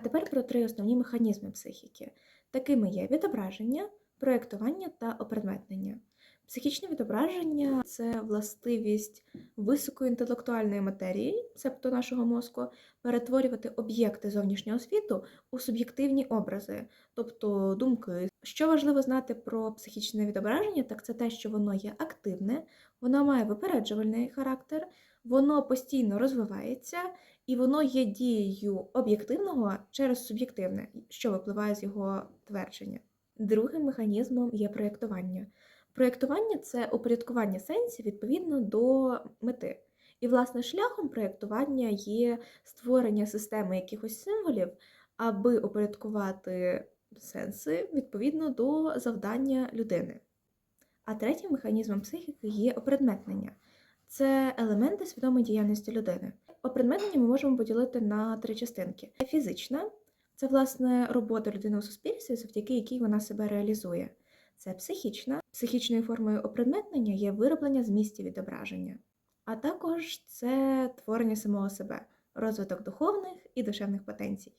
А тепер про три основні механізми психіки. Такими є відображення, проєктування та опредметнення. Психічне відображення це властивість високоінтелектуальної матерії, себто нашого мозку, перетворювати об'єкти зовнішнього світу у суб'єктивні образи, тобто думки. Що важливо знати про психічне відображення, так це те, що воно є активне, воно має випереджувальний характер, воно постійно розвивається і воно є дією об'єктивного через суб'єктивне, що випливає з його твердження. Другим механізмом є проєктування. Проєктування це упорядкування сенсів відповідно до мети. І, власне, шляхом проєктування є створення системи якихось символів, аби упорядкувати сенси відповідно до завдання людини. А третім механізмом психіки є опредметнення. Це елементи свідомої діяльності людини. Опредметнення ми можемо поділити на три частинки: фізична це власне робота людини у суспільстві, завдяки якій вона себе реалізує. Це психічна. Психічною формою опредметнення є вироблення змістів відображення, а також це творення самого себе, розвиток духовних і душевних потенцій.